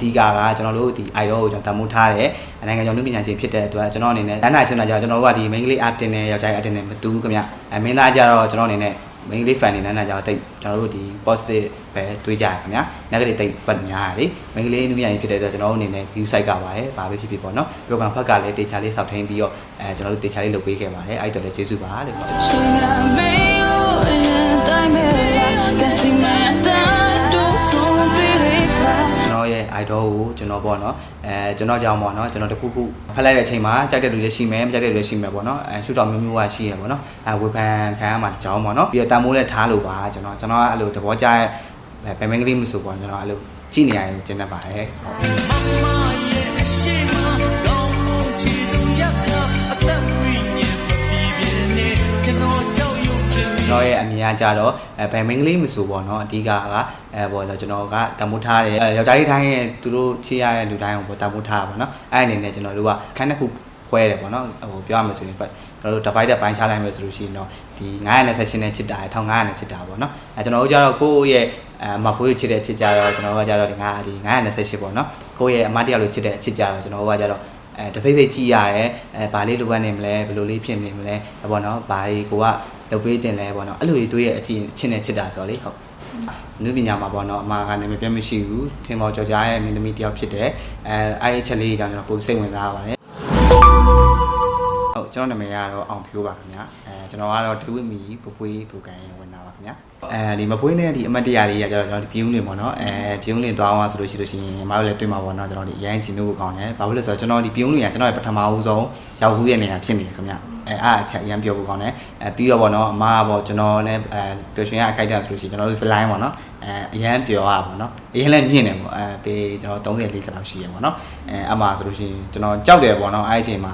ဒီကာကကျွန်တော်တို့ဒီ idol ကိုကျွန်တော်တမိုးထားတယ်နိုင်ငံကျော်လူပညာရှင်ဖြစ်တဲ့အတွက်ကျွန်တော်အနေနဲ့လမ်းနိုင်ရှင်တာကြောင့်ကျွန်တော်တို့ကဒီ main ကလေး art တင်နဲ့ယောက်ျား art တင်နဲ့မတူဘူးခင်ဗျအဲမင်းသားကြတော့ကျွန်တော်အနေနဲ့ main ကလေး fan နေလမ်းနိုင်ကြောင့်တိတ်ကျွန်တော်တို့ဒီ positive ပဲတွေးကြရခင်ဗျ negative တိတ်ပတ်များရလေ main ကလေးလူပညာရှင်ဖြစ်တဲ့အတွက်ကျွန်တော်တို့အနေနဲ့ view site ကပါတယ်ဘာပဲဖြစ်ဖြစ်ပေါ့နော် program ဖက်ကလည်းတေချာလေးစောက်ထင်းပြီးတော့အဲကျွန်တော်တို့တေချာလေးလုပ်ပေးခဲ့ပါတယ်အဲ့တော့လည်းကျေးဇူးပါလို့ပြောကျွ idol ကိုကျွန်တော်ပေါ့နော်အဲကျွန်တော်ကြောင့်ပေါ့နော်ကျွန်တော်တခုခုဖက်လိုက်တဲ့အချိန်မှာကြိုက်တဲ့လူတွေရှိမယ်မကြိုက်တဲ့လူတွေရှိမယ်ပေါ့နော်အဲရှူတော်မျိုးမျိုးကရှိရပေါ့နော်အဲဝေဖန်ခံရမှာတကြောင်ပေါ့နော်ပြီးတော့တန်မိုးလည်းထားလို့ပါကျွန်တော်ကျွန်တော်ကအဲ့လိုသဘောကျရဲ့ဘယ်မင်းကလေးမဆိုပေါ့ကျွန်တော်အဲ့လိုကြည့်နေရတယ်ကျင်တတ်ပါတယ် တော်ရဲ့အမြင်ကကြတော့အဲဘယ်မင်းကလေးမဆိုပေါ့နော်အဓိကကအဲပေါ့တော့ကျွန်တော်ကတမိုးထားတယ်အဲယောက်ျားလေးတိုင်းရဲ့သူတို့ချစ်ရတဲ့လူတိုင်းကိုပေါ့တမိုးထားပါပေါ့နော်အဲ့အနေနဲ့ကျွန်တော်တို့ကခန်းတစ်ခုခွဲတယ်ပေါ့နော်ဟိုပြောရမယ်ဆိုရင်ကျွန်တော်တို့ divided ပိုင်းခြားလိုက်မယ်ဆိုလို့ရှိရင်တော့ဒီ928နဲ့ချစ်တာ1500နဲ့ချစ်တာပေါ့နော်အဲကျွန်တော်တို့ကြတော့ကိုယ့်ရဲ့အမဖိုးချစ်တဲ့ချစ်ကြတော့ကျွန်တော်တို့ကကြတော့ဒီ9ဒီ928ပေါ့နော်ကိုယ့်ရဲ့အမတရားလို့ချစ်တဲ့ချစ်ကြတော့ကျွန်တော်တို့ကကြတော့အဲတစိမ့်စိမ့်ကြည့်ရရဲအဲဘာလေးလိုအပ်နေမလဲဘယ်လိုလေးဖြစ်နေမလဲဘောနော်ဘာလေးကိုကလုပ်ပေးတင်လဲပေါ့နော်အဲ့လိုတွေတွေးရဲ့အချင်းချင်းနဲ့ချစ်တာဆိုတော့လေဟုတ်နုပညာမှာပေါ့နော်အမှားကနေမပြတ်မရှိဘူးထင်ပေါ်ကြော်ကြားရဲ့မင်းသမီးတယောက်ဖြစ်တယ်အဲအဲ့အချက်လေးကြောင့်ကျွန်တော်ပိုစိတ်ဝင်စားပါတယ်ဟုတ် ကျွန်တော်နာမည်ကတော့အောင်ဖြိုးပါခင်ဗျအဲကျွန်တော်ကတော့ဒဝိမီပပွေးပူကန်ဝင်တာပါခင်ဗျအဲဒီမပွေးနဲ့ဒီအမတ်တရားလေးကကျွန်တော်ကျွန်တော်ဒီပြုံးလင်ပေါ့နော်အဲပြုံးလင်သွားအောင်ဆိုလို့ရှိလို့ရှိရင်မအားလည်းတွေ့မှာပေါ့နော်ကျွန်တော်ဒီအရင်ချင်လို့ကောင်းတယ်ဘာဖြစ်လို့လဲဆိုတော့ကျွန်တော်ဒီပြုံးလင်ကကျွန်တော်ရဲ့ပထမဦးဆုံးရောက်ဘူးရဲ့နေရာဖြစ်နေတယ်ခင်ဗျအဲအားအချက်အရင်ပြောဖို့ကောင်းတယ်အဲပြီးတော့ပေါ့နော်အမကပေါ့ကျွန်တော်နဲ့အဲပျော်ရွှင်ရအခိုက်အတန့်ဆိုလို့ရှိရင်ကျွန်တော်တို့စလိုင်းပေါ့နော်အဲအရင်ပျော်ရပါပေါ့နော်အရင်လည်းမြင့်တယ်ပေါ့အဲပေကျွန်တော်30 40လောက်ရှိရပေါ့နော်အဲအမဆိုလို့ရှိရင်ကျွန်တော်ကြောက်တယ်ပေါ့နော်အဲ့ဒီအချိန်မှာ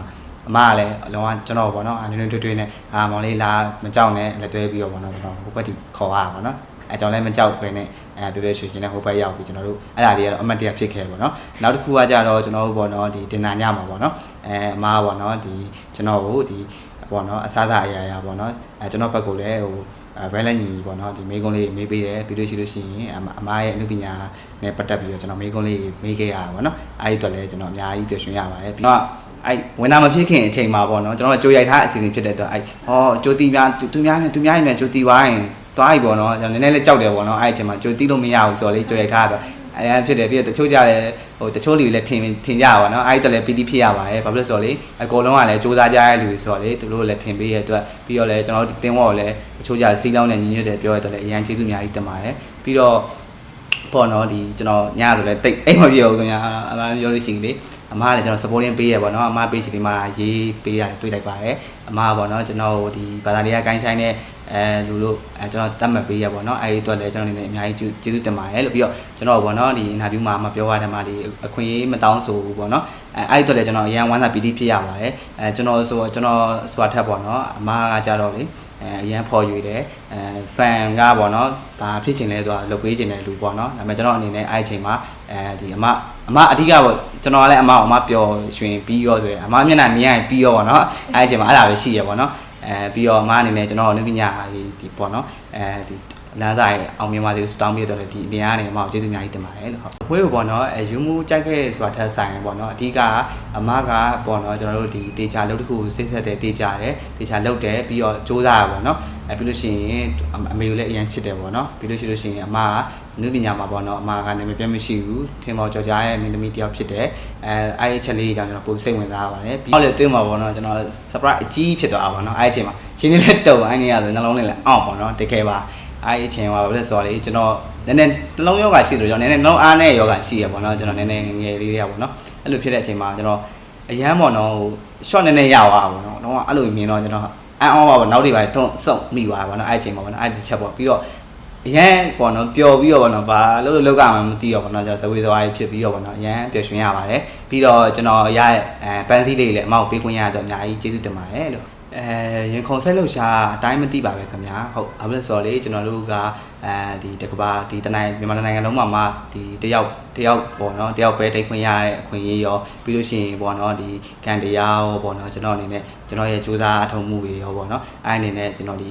အမကလည်းအလုံးဝကျွန်တော်ပေါ့နော်အနည်းနည်းတွေ့တွေ့နဲ့အာမောင်လေးလာမကြောက်နဲ့လက်တွဲပြီးတော့ပေါ့နော်ကျွန်တော်ဟိုဘက်ထိခေါ်ရပါပေါ့နော်အဲကျွန်တော်လည်းမကြောက်ပဲနဲ့အဲပြပြရွှေရှင်နဲ့ဟိုဘက်ရောက်ပြီးကျွန်တော်တို့အဲ့ဒါလေးကတော့အမတ်တရားဖြစ်ခဲ့ပေါ့နော်နောက်တစ်ခုကကြတော့ကျွန်တော်တို့ပေါ့နော်ဒီတင်နာညမှာပေါ့နော်အဲအမကပေါ့နော်ဒီကျွန်တော်ကိုဒီပေါ့နော်အစားအစာအရာရာပေါ့နော်အဲကျွန်တော်ဘက်ကလည်းဟိုအဲဗဲလက်ညီပေါ့နော်ဒီမေးခွန်းလေးမေးပေးတယ်ပြီးလို့ရှိလို့ရှိရင်အမအမရဲ့အမှုပညာနဲ့ပတ်သက်ပြီးတော့ကျွန်တော်မေးခွန်းလေးမေးခဲ့ရတာပေါ့နော်အဲ့ဒီအတွက်လည်းကျွန်တော်အများကြီးပြောရှင်ရပါတယ်ပြီးတော့ အဲ့ဝင်တာမဖြစ်ခင်အချိန်မှာပေါ့နော်ကျွန်တော်ကြိုရိုက်ထားအစီအစဉ်ဖြစ်တဲ့အတွက်အဲ့ဟောကြိုတီများသူများများသူများများကြိုတီဝိုင်းသွားပြီပေါ့နော်ကျွန်တော်နည်းနည်းလေးကြောက်တယ်ပေါ့နော်အဲ့အချိန်မှာကြိုတီလို့မရဘူးဆိုတော့လေကြိုရိုက်ထားတော့အဲရန်ဖြစ်တယ်ပြီးတော့တချို့ကြတယ်ဟိုတချို့လူတွေလည်းထင်ထင်ကြပါတော့အဲ့ဒီတော့လည်းပီတိဖြစ်ရပါတယ်ဘာဖြစ်လို့ဆိုတော့လေအကုန်လုံးကလည်းစူးစမ်းကြရတဲ့လူတွေဆိုတော့လေသူတို့လည်းထင်ပေးရတဲ့အတွက်ပြီးတော့လည်းကျွန်တော်တို့တင်းဝေါ်လည်းတချို့ကြစီးလောင်းနဲ့ညီညွတ်တယ်ပြောရတဲ့လည်းအရန်ကျေးဇူးအများကြီးတင်ပါတယ်ပြီးတော့ ပေါ့နော်ဒီကျွန်တော်ညဆိုလဲတိတ်အိမ်မပြေဘူးခင်ဗျာအမှန်ပြောလို့ရှိရင်လေအမကလည်းကျွန်တော် supporting ပေးရပေါ့နော်အမပေးချင်ဒီမှာရေးပေးရတယ်တွေ့လိုက်ပါတယ်အမကပေါ့နော်ကျွန်တော်ဒီဘာသာတရားကိုင်းဆိုင်တဲ့ အဲလူလို့အဲကျွန်တော်တတ်မှတ်ပေးရပေါ့နော်အဲဒီအတွက်လည်းကျွန်တော်အနေနဲ့အများကြီးကျေးဇူးတင်ပါတယ်လို့ပြီးတော့ကျွန်တော်ပေါ့နော်ဒီ interview မှာမပြောရတဲ့မှာဒီအခွင့်အရေးမတောင်းဆိုဘူးပေါ့နော်အဲအဲ့ဒီအတွက်လည်းကျွန်တော်အရန်ဝမ်းသာပီတိဖြစ်ရပါတယ်အဲကျွန်တော်ဆိုကျွန်တော်ဆိုတာထက်ပေါ့နော်အမကကြတော့လေအဲအရန်ဖော်ရွေတယ်အဲ fan ကပေါ့နော်ဘာဖြစ်ချင်လဲဆိုတာလုပ်ပေးချင်တဲ့လူပေါ့နော်ဒါပေမဲ့ကျွန်တော်အနေနဲ့အဲ့ဒီအချိန်မှာအဲဒီအမအမအဓိကပေါ့ကျွန်တော်ကလည်းအမအမပျော်ရွှင်ပြီးရောဆိုရင်အမမျက်နှာမြင်ရရင်ပြီးရောပေါ့နော်အဲ့ဒီအချိန်မှာအဲ့ဒါပဲရှိရပေါ့နော် အဲပြီးတော့အမအနေနဲ့ကျွန်တော်လူပညာဒီပေါ့နော်အဲဒီလမ်းစာရဲ့အောင်မြင်ပါစေလို့တောင်းပြတော့လေဒီအပြင်ကနေအမကိုကျေးဇူးအများကြီးတင်ပါတယ်လို့ဟုတ်ဝေးပေါ့နော်အဲယူမှုကြိုက်ခဲ့ဆိုတာထက်ဆိုင်ပေါ့နော်အဓိကအမကပေါ့နော်ကျွန်တော်တို့ဒီတေချာလုပ်တစ်ခုစိတ်ဆက်တယ်တေချာတယ်တေချာလုပ်တယ်ပြီးတော့စူးစမ်းရပေါ့နော် အဲပြီးလို့ရှိရင်အမေကိုလည်းအရင်ချစ်တယ်ပေါ့နော်ပြီးလို့ရှိလို့ရှိရင်အမကနုပညာမှာပေါ့နော်အမကလည်းမပြတ်မရှိဘူးထင်ပေါ်ကြော်ကြားရဲ့မင်းသမီးတယောက်ဖြစ်တယ်အဲအဲ့ဒီချက်လေးကြောင့်ကျွန်တော်ပိုစိတ်ဝင်စားပါတယ်ပြီးတော့လည်းတွေ့မှာပေါ့နော်ကျွန်တော် surprise အကြီးဖြစ်သွားတာပေါ့နော်အဲ့ဒီအချိန်မှာရှင်လေးလည်းတုံအဲ့ဒီနေရာဆိုနှလုံးလေးလည်းအောင့်ပေါ့နော်တကယ်ပါအဲ့ဒီအချိန်မှာဘာလဲဆိုတော့လေကျွန်တော်နည်းနည်းနှလုံးယောဂရှိတယ်ကျွန်တော်နည်းနည်းနှလုံးအားနဲ့ယောဂရှိရပေါ့နော်ကျွန်တော်နည်းနည်းငယ်လေးတွေကပေါ့နော်အဲ့လိုဖြစ်တဲ့အချိန်မှာကျွန်တော်အရန်ပေါ့နော်ဟို short နည်းနည်းရသွားပါပေါ့နော်တော့အဲ့လိုမြင်တော့ကျွန်တော် အန်အောပါပေါ့နောက်တွေပါတွန်းစုံမိသွားပါပေါ့နော်အဲ့ဒီအချိန်မှာပေါ့နော်အဲ့ဒီချက်ပေါ့ပြီးတော့အရန်ပေါ့နော်ပျော်ပြီးတော့ပေါ့နော်ဘာလို့လို့လောက်ကမှမသိတော့ပေါ့နော်ကျွန်တော်ဇဝေဇဝါကြီးဖြစ်ပြီးတော့ပေါ့နော်အရန်ပျော်ရွှင်ရပါတယ်ပြီးတော့ကျွန်တော်ရတဲ့အဲပန်းစည်းလေးလည်းအမောက်ပေးခွင့်ရတော့အများကြီးကျေးဇူးတင်ပါတယ်လို့ အဲရင်ခုန်ဆက်လို့ရှာအတိုင်းမသိပါပဲခင်ဗျာဟုတ်ဘာလို့လဲဆိုတော့လေကျွန်တော်တို့ကအဲဒီတကဘာဒီတနိုင်မြန်မာနိုင်ငံလုံးမှာမှဒီတယောက်တယောက်ပေါ့နော်တယောက်ပဲတိတ်ခွင့်ရတဲ့အခွင့်အရေးရောပြီးလို့ရှိရင်ပေါ့နော်ဒီကန်တရားရောပေါ့နော်ကျွန်တော်အနေနဲ့ကျွန်တော်ရဲ့စူးစမ်းအထောက်မှုတွေရောပေါ့နော်အဲအနေနဲ့ကျွန်တော်ဒီ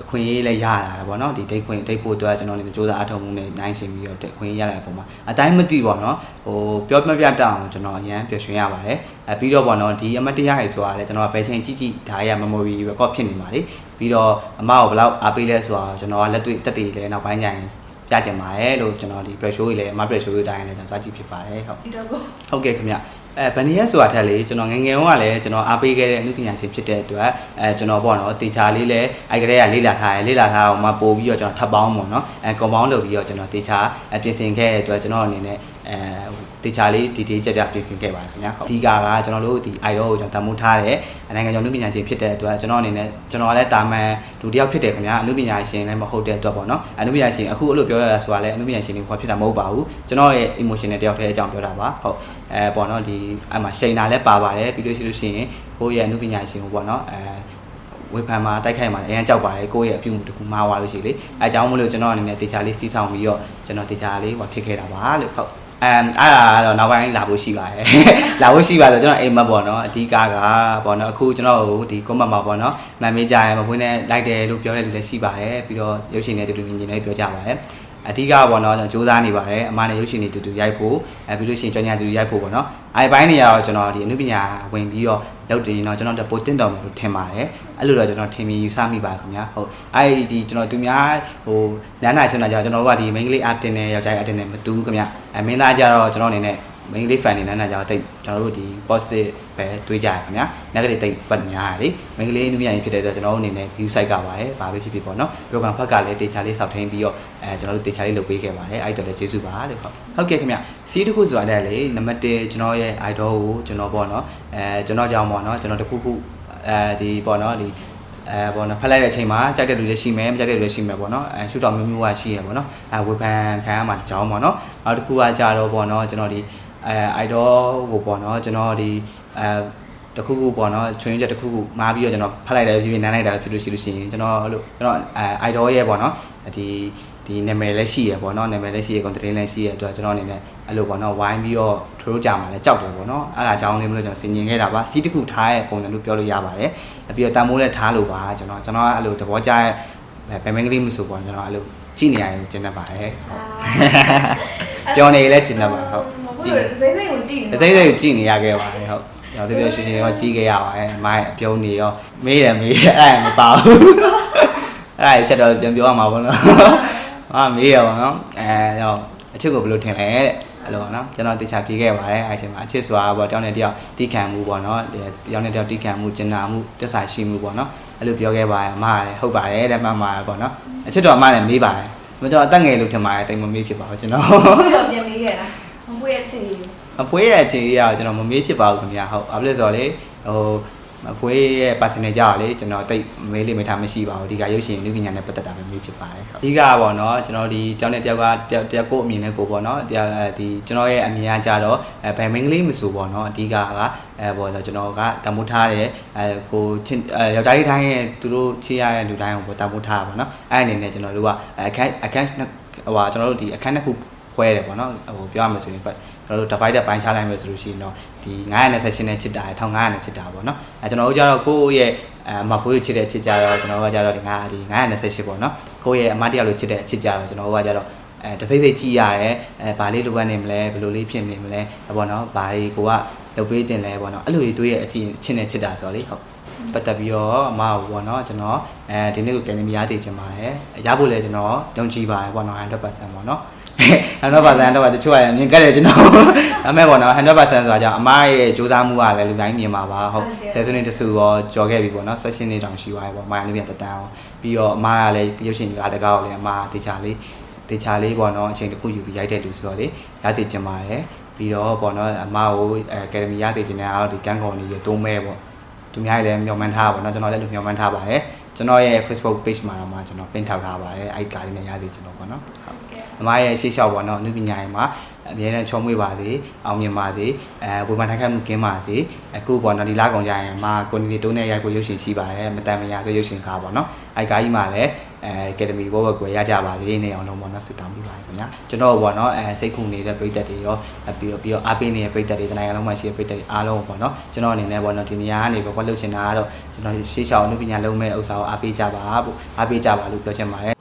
အခွင့်အရေးလည်းရလာတယ်ပေါ့နော်ဒီဒိတ်ခွင့်ဒိတ်ဖို့အတွက်ကျွန်တော်လည်းစူးစမ်းအထောက်မှုနဲ့နိုင်ရှင်ပြီးတော့အခွင့်အရေးရလာတဲ့ပုံမှာအတိုင်းမသိပေါ့နော်ဟိုပြောမပြတအောင်ကျွန်တော်အရန်ပျော်ရွှင်ရပါတယ်အဲပြီးတော့ပေါ့နော်ဒီအမတ်တရားရေဆိုတာလည်းကျွန်တော်ကဘယ်ချိန်ကြည့်ကြည့်ဒါရ memory record ဖြစ်နေပါလေပြီးတော့အမကိုဘယ်လောက်အားပေးလဲဆိုတာကျွန်တော်ကလက်တွေ့တက်တည်လဲနောက်ပိုင်းကျရင်ပြကြင်ပါတယ်လို့ကျွန်တော်ဒီ pressure ကြီးလည်းအမ pressure ကြီးတိုင်းလည်းကျွန်တော်သွားကြည့်ဖြစ်ပါတယ်ဟုတ်ဒီတော့ကိုဟုတ်ကဲ့ခင်ဗျ အဲဗနီရက်ဆိုတာထက်လေကျွန်တော်ငယ်ငယ်တုန်းကလည်းကျွန်တော်အားပေးခဲ့တဲ့အမှုပညာရှင်ဖြစ်တဲ့အတွက်အဲကျွန်တော်ပေါ့နော်တေချာလေးလည်းအဲ့ကလေးကလေးလာထားတယ်လေးလာထားအောင်မှပို့ပြီးတော့ကျွန်တော်ထပ်ပေါင်းပေါ့နော်အဲကွန်ပေါင်းလုပ်ပြီးတော့ကျွန်တော်တေချာအပြင်ဆင်ခဲ့တဲ့အတွက်ကျွန်တော်အနေနဲ့ အဲတေချာလေးဒီဒီကြကြပြင်ဆင်ခဲ့ပါတယ်ခင်ဗျာဟုတ်ဒီကကကျွန်တော်တို့ဒီ idol ကိုကျွန်တော်တမိုးထားတယ်နိုင်ငံကျော်အမှုပညာရှင်ဖြစ်တဲ့အတွက်ကျွန်တော်အနေနဲ့ကျွန်တော်ကလည်းတာမန်လူတစ်ယောက်ဖြစ်တယ်ခင်ဗျာအမှုပညာရှင်လည်းမဟုတ်တဲ့အတွက်ပေါ့နော်အမှုပညာရှင်အခုအဲ့လိုပြောရတာဆိုတာလည်းအမှုပညာရှင်တွေခေါ်ဖြစ်တာမဟုတ်ပါဘူးကျွန်တော်ရဲ့ emotion နဲ့တယောက်တည်းအကြောင်းပြောတာပါဟုတ်အဲပေါ့နော်ဒီအမှရှိန်တာလည်းပါပါတယ်ပြီးလို့ရှိလို့ရှိရင်ကိုယ့်ရဲ့အမှုပညာရှင်ကိုပေါ့နော်အဲဝေဖန်မှာတိုက်ခိုက်မှာလည်းအရင်ကြောက်ပါတယ်ကိုယ့်ရဲ့အပြုအမူတစ်ခုမှားသွားလို့ရှိလေအဲအကြောင်းမလို့ကျွန်တော်အနေနဲ့တေချာလေးစီးဆောင်ပြီးတော့ကျွန်တော်တေချာလေးဟောဖြစ်ခဲ့တာပါလို့ဟုတ် အမ်အဲ့ဒါကတော့နောက်ပိုင်းလာဖို့ရှိပါတယ်လာဖို့ရှိပါဆိုကျွန်တော်အိမ်မက်ပေါ့နော်အဓိကကပေါ့နော်အခုကျွန်တော်တို့ဒီ comment မှာပေါ့နော်မန်မေဂျာရဲ့မပွင့်နဲ့လိုက်တယ်လို့ပြောတဲ့လူလည်းရှိပါတယ်ပြီးတော့ရုပ်ရှင်နဲ့တူတူမြင်မြင်လည်းပြောကြပါတယ် အဓိကပေါ့နော်ကျွန်တော်စူးစမ်းနေပါတယ်အမနဲ့ရုပ်ရှင်တွေတူတူရိုက်ဖို့အဲပြီးလို့ရှိရင်ကျွန်ညာတူတူရိုက်ဖို့ပေါ့နော်အဲဘိုင်းနေရတော့ကျွန်တော်ဒီအနုပညာဝင်ပြီးတော့လုပ်တင်တော့ကျွန်တော်တို့ပိုတင်တော်မယ်လို့ထင်ပါတယ်အဲ့လိုတော့ကျွန်တော်ထင်မြင်ယူဆမိပါခင်ဗျာဟုတ်အဲ့ဒီကျွန်တော်သူများဟိုလမ်းနာရှင်တာကြတော့ကျွန်တော်တို့ကဒီ main လေး art တင်နဲ့ယောက်ျားရဲ့ art တင်နဲ့မတူဘူးခင်ဗျအဲမင်းသားကြတော့ကျွန်တော်အနေနဲ့ main လေး fan နေနဲ့ကြတော့တိတ်ကျွန်တော်တို့ဒီ positive ပဲတွေးကြရခင်ဗျာ negative တိတ်ပတ်များရလေ main လေးနုမြရင်ဖြစ်တဲ့အတွက်ကျွန်တော်တို့အနေနဲ့ view site ကပါတယ်ဘာပဲဖြစ်ဖြစ်ပေါ့နော် program ဖက်ကလည်းတေချာလေးစောက်ထင်းပြီးတော့အဲကျွန်တော်တို့တေချာလေးလုပ်ပေးခဲ့ပါတယ်အဲ့တော့လည်းကျေးဇူးပါလို့ဟုတ်ဟုတ်ကဲ့ခင်ဗျစီးတစ်ခုဆိုတာလည်းလေနံပါတ်1ကျွန်တော်ရဲ့ idol ကိုကျွန်တော်ပေါ့နော်အဲကျွန်တော်ကြောင့်ပေါ့နော်ကျွန်တော်တစ်ခုခုအဲဒီပေါ့နော်ဒီအဲပေါ့နော်ဖက်လိုက်တဲ့အချိန်မှာကြိုက်တဲ့လူတွေရှိမယ်မကြိုက်တဲ့လူတွေရှိမယ်ပေါ့နော်အဲရှူတော်မျိုးမျိုးကရှိရပေါ့နော်အဲဝေဖန်ခံရမှာတကြောင်ပေါ့နော်နောက်တစ်ခုကကြတော့ပေါ့နော်ကျွန်တော်ဒီ အဲ idol ကိုပေါ့နော်ကျွန်တော်ဒီအဲတခုခုပေါ့နော်ချွင်းချက်တခုခုမားပြီးတော့ကျွန်တော်ဖတ်လိုက်တယ်ဖြစ်ဖြစ်နမ်းလိုက်တာဖြစ်လို့ရှိလို့ရှိရင်ကျွန်တော်အဲ့လိုကျွန်တော်အဲ idol ရဲ့ပေါ့နော်ဒီဒီနာမည်လည်းရှိရပေါ့နော်နာမည်လည်းရှိရကွန်တင်လည်းရှိရအတွက်ကျွန်တော်အနေနဲ့အဲ့လိုပေါ့နော်ဝိုင်းပြီးတော့ထိုးကြမှာလည်းကြောက်တယ်ပေါ့နော်အဲ့ဒါကြောင့်လေးမလို့ကျွန်တော်ဆင်ញင်ခဲ့တာပါစီးတစ်ခုထားရဲ့ပုံစံလို့ပြောလို့ရပါတယ်ပြီးတော့တန်မိုးလည်းထားလို့ပါကျွန်တော်ကျွန်တော်အဲ့လိုသဘောကျရဲ့ဘယ်မင်းကလေးမျိုးဆိုပေါ့ကျွန်တော်အဲ့လိုကြည့်နေရတယ်ကျင်တတ်ပါတယ်ပြောနေလည်းကျင်တတ်ပါဟုတ် ကြည့်စိမ့်စိမ့်ကိုကြည့်အစိမ့်စိမ့်ကြည့်နေရခဲ့ပါတယ်ဟုတ်ကျွန်တော်ပြပြရွှေရွှေရောကြီးခဲ့ရပါတယ်အမိုင်းအပြုံးနေရောမေးတယ်မေးတယ်အဲ့ဒါမပါဘူးအဲ့ဒါချက်တော့ပြန်ပြောရမှာပေါ့နော်ဟာမေးရပါတော့အဲတော့အချစ်ကိုဘယ်လိုထင်လဲတဲ့အဲ့လိုပေါ့နော်ကျွန်တော်တေချာပြေးခဲ့ပါတယ်အဲ့အချိန်မှာအချစ်ဆိုတာပေါ့တယောက်နဲ့တယောက်တီးခံမှုပေါ့နော်တယောက်နဲ့တယောက်တီးခံမှုကျင်နာမှုတစ္ဆာရှိမှုပေါ့နော်အဲ့လိုပြောခဲ့ပါတယ်အမကလည်းဟုတ်ပါတယ်တဲ့မမပေါ့နော်အချစ်တော့အမလည်းမေးပါတယ်ကျွန်တော်အသက်ငယ်လို့ထင်ပါတယ်တိတ်မမေးဖြစ်ပါဘူးကျွန်တော်ဘယ်တော့ပြန်မေးခဲ့တာ မပွေးရဲ့ချီအဖွေးရဲ့အခြေအရကျွန်တော်မမေးဖြစ်ပါဘူးခင်ဗျာဟုတ်ဘာဖြစ်လဲဆိုတော့လေဟိုအဖွေးရဲ့ personal ကြောက်လေကျွန်တော်တိတ်မေးလိမ့်မေးထားမရှိပါဘူးဒီကရုပ်ရှင်လူပညာနဲ့ပတ်သက်တာပဲမေးဖြစ်ပါတယ်ဟုတ်အဓိကပေါ့နော်ကျွန်တော်ဒီတောင်းတဲ့တယောက်ကတယောက်တယောက်ကိုအမြင်နဲ့ကိုပေါ့နော်တရားဒီကျွန်တော်ရဲ့အမြင်ကကြတော့အဲဘယ်မင်းကလေးမဆိုပေါ့နော်အဓိကကအဲပေါ့နော်ကျွန်တော်ကတမိုးထားတယ်အဲကိုချင်းအဲယောက်ျားလေးတိုင်းရဲ့သူတို့ချစ်ရတဲ့လူတိုင်းကိုပေါ့တမိုးထားပါပေါ့နော်အဲ့အနေနဲ့ကျွန်တော်တို့ကအခန်းအခန်းဟိုဟာကျွန်တော်တို့ဒီအခန်းတစ်ခု ခွဲတယ်ပေါ့နော်ဟိုပြောရမယ်ဆိုရင်ကျွန်တော်တို့ divided ပိုင်းခြားလိုက်မယ်ဆိုလို့ရှိရင်တော့ဒီ928နဲ့ချစ်တာ1500နဲ့ချစ်တာပေါ့နော်အဲကျွန်တော်တို့ကြတော့ကိုယ့်ရဲ့အမဖိုးကိုချစ်တဲ့ချစ်ကြတော့ကျွန်တော်တို့ကကြတော့ဒီ9ဒီ928ပေါ့နော်ကိုယ့်ရဲ့အမတရားလို့ချစ်တဲ့ချစ်ကြတော့ကျွန်တော်တို့ကကြတော့အဲတစိမ့်စိမ့်ကြည့်ရရဲအဲဘာလေးလိုအပ်နေမလဲဘယ်လိုလေးဖြစ်နေမလဲပေါ့နော်ဘာတွေကိုကလုပ်ပေးတင်လဲပေါ့နော်အဲ့လိုတွေတွေးရဲ့အချင်းချင်းနဲ့ချစ်တာဆိုတော့လေဟုတ်ပတ်သက်ပြီးတော့အမကိုပေါ့နော်ကျွန်တော်အဲဒီနေ့ကိုကယ်နမီရားတည်ချင်ပါတယ်ရဖို့လဲကျွန်တော်ယုံကြည်ပါတယ်ပေါ့နော်100%ပေါ့နော် 100%တော့တချို့ကမြင်ကြတယ်ကျွန်တော်ဒါမဲ့ပေါ့နော်100%ဆိုတာကြောင့်အမရဲ့စူးစမ်းမှုကလည်းလူတိုင်းမြင်ပါပါဟုတ်ဆယ်စုနှစ်တစုရောကြော်ခဲ့ပြီပေါ့နော် session တွေတောင်ရှိသွားပြီပေါ့အမလည်းပြန်တတန်းအောင်ပြီးတော့အမကလည်းရုပ်ရှင်ကားတကားကိုလည်းအမတေချာလေးတေချာလေးပေါ့နော်အချိန်တစ်ခုယူပြီးရိုက်တဲ့လူဆိုတော့လေရသေးချင်ပါတယ်ပြီးတော့ပေါ့နော်အမကိုအကယ်ဒမီရသေးချင်တဲ့အားတော့ဒီကန်းကော်နေရတုံးမဲပေါ့သူများလည်းမျှော်မှန်းထားပါတော့ကျွန်တော်လည်းလူမျှော်မှန်းထားပါတယ် ကျွန်တော်ရဲ့ Facebook page မှာတော့မှကျွန်တော်ပင်ထောက်ထားပါတယ်အဲ့ဒီကားလေးနဲ့ရသေးကျွန်တော်ပေါ့နော်ဟုတ်အမရဲ့ရှေ့လျှောက်ပေါ့နော်အနုပညာရေးမှာအမြဲတမ်းချောမွေ့ပါစေအောင်မြင်ပါစေအဲဝေဖန်ထိုက်ခိုက်မှုကင်းပါစေအခုပေါ့နော်ဒီလကောင်ကြရင်အမကိုနေနေတုံးနဲ့ရိုက်ကိုရုပ်ရှင်ရှိပါတယ်မတန်မရဆိုရုပ်ရှင်ကားပေါ့နော်အဲ့ကားကြီးမှာလည်း အဲအကယ်ဒမီဘောဘကွယ်ရကြပါသေးနေအောင်လုံးပေါ့နော်ဆုတောင်းပေးပါတယ်ခင်ဗျာကျွန်တော်ပေါ့နော်အဲစိတ်ခုနေတဲ့ပြည်သက်တွေရောပြီးတော့ပြီးတော့အားပေးနေတဲ့ပြည်သက်တွေတနိုင်ငံလုံးမှာရှိတဲ့ပြည်သက်တွေအားလုံးပေါ့နော်ကျွန်တော်အနေနဲ့ပေါ့နော်ဒီနေရာကနေပေါ့ကွက်လှုပ်ချင်တာကတော့ကျွန်တော်ရှေးရှောင်းအမှုပညာလုံးမဲ့ဥစ္စာကိုအားပေးကြပါပေါ့အားပေးကြပါလို့ပြောချင်ပါတယ်